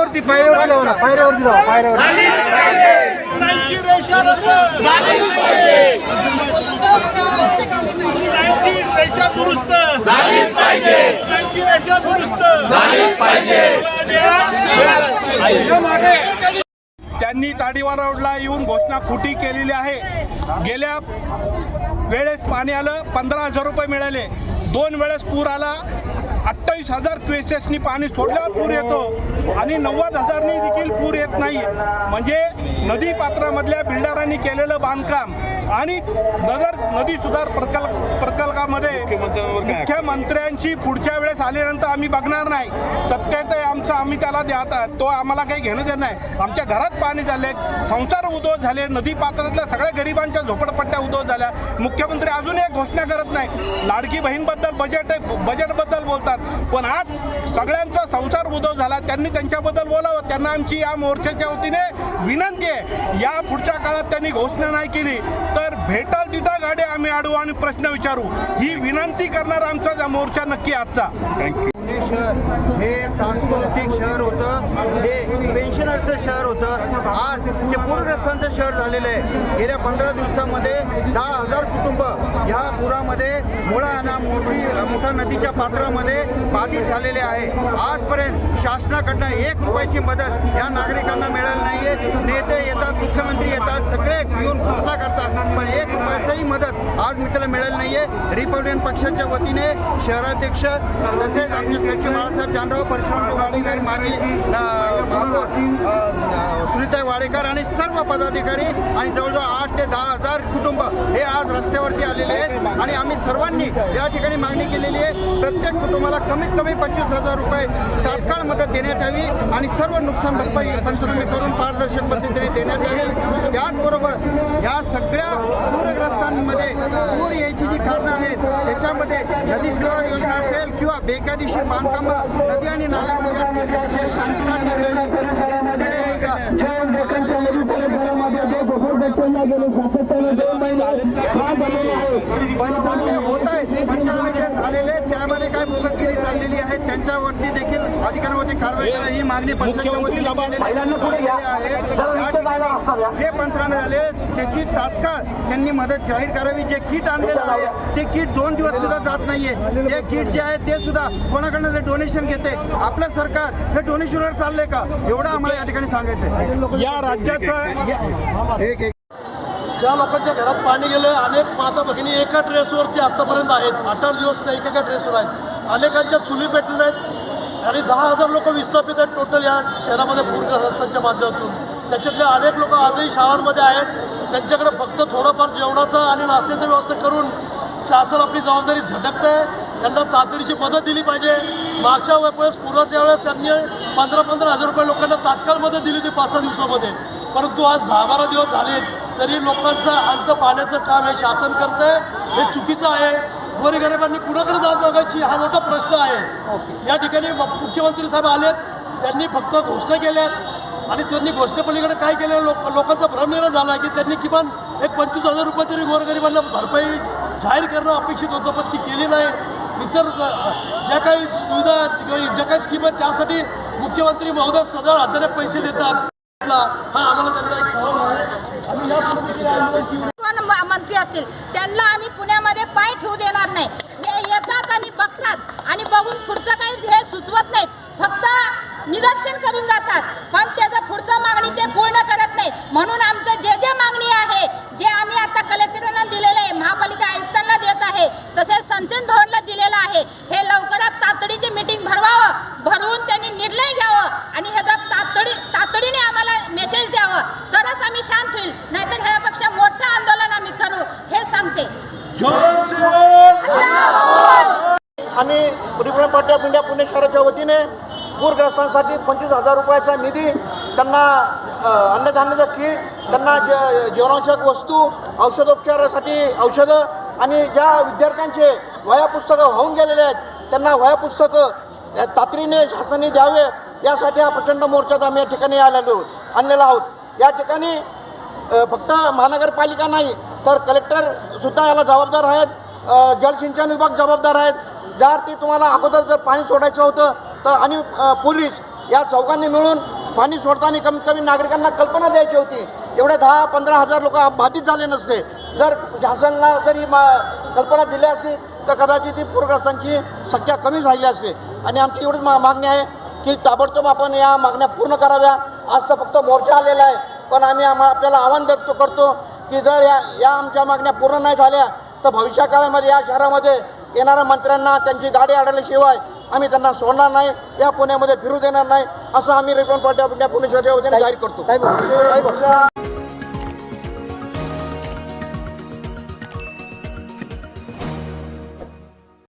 वरती पायऱ्यावरती जाऊ ना पायऱ्यावरती जाऊ पायऱ्यावरती. दुरुस्त झालीच पाहिजे. मुलांची रेषा दुरुस्त झालीच पाहिजे. त्यांनी ताडीवाला रोडला येऊन घोषणा खोटी केलेली आहे. गेल्या वेळेस पाणी आलं पंधरा हजार रुपये मिळाले. दोन वेळेस पूर आला. अठ्ठावीस हजार क्वेसेसनी पाणी सोडल्यावर पूर येतो आणि नव्वद हजारनी देखील पूर येत नाही म्हणजे नदी पात्रामधल्या बिल्डरांनी केलेलं बांधकाम आणि नगर नदी सुधार प्रकल्प प्रकल्पामध्ये मुख्यमंत्र्यांची पुढच्या वेळेस आल्यानंतर आम्ही बघणार नाही. सत्यात आहे आमचं आम्ही त्याला द्यात तो आम्हाला काही घेणं देणं नाही. आमच्या घरात पाणी झाले संसार उद्ध्वस्त झाले नदी पात्रातल्या सगळ्या गरिबांच्या झोपडपट्ट्या उद्ध्वस्त झाल्या. मुख्यमंत्री अजून एक घोषणा करत नाही. लाडकी बहीणबद्दल बजेट बजेटबद्दल बोलतात. पण आज सगळ्यांचा संसार उद्ध्वस्त झाला. त्यांनी त्यांच्याबद्दल बोलावं. त्यांना आमची या मोर्चाच्या वतीने विनंती आहे. या पुढच्या काळात त्यांनी घोषणा नाही केली. तर तर भेटाल तिथं गाडी आम्ही अडवू आणि प्रश्न विचारू. ही विनंती करणार आमचा मोर्चा नक्की आजचा. थँक्यू शहर. हे सांस्कृतिक शहर होतं. हे पेन्शनरचं शहर होतं. आज ते पूरग्रस्तांचं शहर झालेलं आहे. गेल्या पंधरा दिवसामध्ये दहा हजार कुटुंब ह्या पुरामध्ये मुळा ना मोठी मोठा नदीच्या पात्रामध्ये बाधित झालेले आहे. आजपर्यंत शासनाकडनं एक रुपयाची मदत या नागरिकांना मिळाली नाही आहे नेते येतात मुख्यमंत्री येतात सगळे येऊन घोषणा करतात. मदत आज मित्राला मिळाली नाही आहे रिपब्लिकन पक्षाच्या वतीने शहराध्यक्ष तसेच आमचे सचिव बाळासाहेब जानराव परशुराम वाडेकर माजी न- सुनीताई वाडेकर आणि सर्व पदाधिकारी आणि जवळजवळ आठ ते दहा हजार कुटुंब हे आज रस्त्यावरती आलेले आहेत. आणि आम्ही सर्वांनी या ठिकाणी मागणी केलेली आहे. प्रत्येक कुटुंबाला कमीत कमी पंचवीस हजार रुपये तात्काळ मदत देण्यात यावी आणि सर्व नुकसान भरपाई पंचनामे करून पारदर्शक पद्धतीने देण्यात यावी. त्याचबरोबर या सगळ्या पूरग्रस्तांमध्ये पूर यायची जी कारणं आहेत त्याच्यामध्ये नदी सुधारणा योजना असेल किंवा बेकायदेशीर बांधकामं नदी आणि नाल्यामध्ये असतील हे सगळे काढण्यात यावी हे सगळे भूमिका पंचनामे होत आहे. पंचनामे जे झालेले त्यांच्यावरती देखील अधिकाऱ्यांवरती कारवाई करा ही मागणी पंचायतच्या वतीने जे पंचनामे झाले त्याची तात्काळ त्यांनी मदत जाहीर करावी. जे किट आणलेलं आहे ते किट दोन दिवस सुद्धा जात नाहीये. ते किट जे आहे ते सुद्धा कोणाकडनं ते डोनेशन घेते? आपलं सरकार हे डोनेशनवर चाललंय का? एवढं आम्हाला या ठिकाणी सांगायचं आहे या राज्याचं ज्या लोकांच्या घरात पाणी गेलं अनेक माता भगिनी एका ड्रेसवरती आतापर्यंत आहेत. अठरा दिवस त्या एका ड्रेसवर आहेत. अनेकांच्या चुली पेटलेल्या आहेत आणि दहा हजार लोक विस्थापित आहेत टोटल या शहरामध्ये पूरग्रस्तांच्या माध्यमातून. त्याच्यातले अनेक लोक आजही शाळांमध्ये आहेत. त्यांच्याकडे फक्त थोडंफार जेवणाचं आणि नाश्त्याचं व्यवस्था करून शासन आपली जबाबदारी झटकत आहे त्यांना तातडीची मदत दिली पाहिजे. मागच्या वेळेस पुराच्या वेळेस त्यांनी पंधरा पंधरा हजार रुपये लोकांना तात्काळ मदत दिली होती पाच सहा दिवसामध्ये. परंतु आज दहा बारा दिवस झाले तरी लोकांचा अंत पाण्याचं काम हे शासन करतं आहे हे चुकीचं आहे. गोरगरिबांनी कुणाकडे दाद मागायची हा मोठा प्रश्न आहे. या ठिकाणी मुख्यमंत्री साहेब आलेत. त्यांनी फक्त घोषणा केल्यात. आणि त्यांनी घोषणेपलीकडे काय केलं? लोक लोकांचा भ्रमनिर्माण झाला की त्यांनी किमान एक पंचवीस हजार रुपये तरी गोरगरिबांना भरपाई जाहीर करणं अपेक्षित होतं पण ती केली नाही. इतर ज- ज्या काही सुविधा किंवा ज्या काही स्कीम आहेत त्यासाठी मुख्यमंत्री महोदय सदळ हाताने पैसे देतात. हा आम्हाला त्यांचा एक सवाल आहे. आम्ही या मंत्री असतील त्यांना आम्ही पुण्यामध्ये पाय ठेवू देणार नाही हे येतात आणि बघतात आणि बघून पुढचं काही हे सुचवत नाहीत फक्त निदर्शन करून जातात पण त्याचं पुढचं मागणी ते पूर्ण करत नाहीत म्हणून आमचं जे जे मागणी आहे जे आम्ही आता कलेक्टरांना दिलेलं आहे महापालिका आयुक्तांना देत आहे तसेच संचन भवनला दिलेलं आहे हे लवकरात तातडीची मीटिंग भरवावं भरवून त्यांनी निर्णय घ्यावं आणि ह्याचा तातडी तातडीने आम्हाला मेसेज द्यावं तरच आम्ही शांत होईल. नाहीतर ह्यापेक्षा मोठं आंदोलन आम्ही करू हे सांगते. आणि Republican Party of India Pune शहराच्या वतीने पूरग्रस्तांसाठी पंचवीस हजार रुपयाचा निधी त्यांना अन्नधान्याचं किट त्यांना ज जीवनावश्यक वस्तू औषधोपचारासाठी औषधं आणि ज्या विद्यार्थ्यांचे वह्या पुस्तकं वाहून गेलेले आहेत त्यांना वह्या पुस्तकं तातडीने शासनाने द्यावे यासाठी हा प्रचंड मोर्चात आम्ही या ठिकाणी आलेलो. आणलेला आहोत. या ठिकाणी फक्त महानगरपालिका नाही तर कलेक्टरसुद्धा याला जबाबदार आहेत जलसिंचन विभाग जबाबदार आहेत. ज्या अर्थी तुम्हाला अगोदर जर पाणी सोडायचं होतं तर आणि पोलीस या चौघांनी मिळून पाणी सोडताना कमीत कमी नागरिकांना कल्पना द्यायची होती. एवढे दहा पंधरा हजार लोक बाधित झाले नसते. जर शासनाला जरी मा कल्पना दिली असती तर कदाचित ती पूरग्रस्तांची संख्या कमी झाली असते. आणि आमची एवढीच मा मागणी आहे की ताबडतोब आपण या मागण्या पूर्ण कराव्या. आज तर फक्त मोर्चा आलेला आहे. पण आम्ही आम्हा आपल्याला आव्हान देतो करतो की जर या या आमच्या मागण्या पूर्ण नाही झाल्या तर भविष्या काळामध्ये या शहरामध्ये येणाऱ्या मंत्र्यांना त्यांची गाडी अडवल्याशिवाय आम्ही त्यांना सोडणार नाही या पुण्यामध्ये फिरू देणार नाही असं आम्ही Republican Party of India Pune वतीने जाहीर करतो.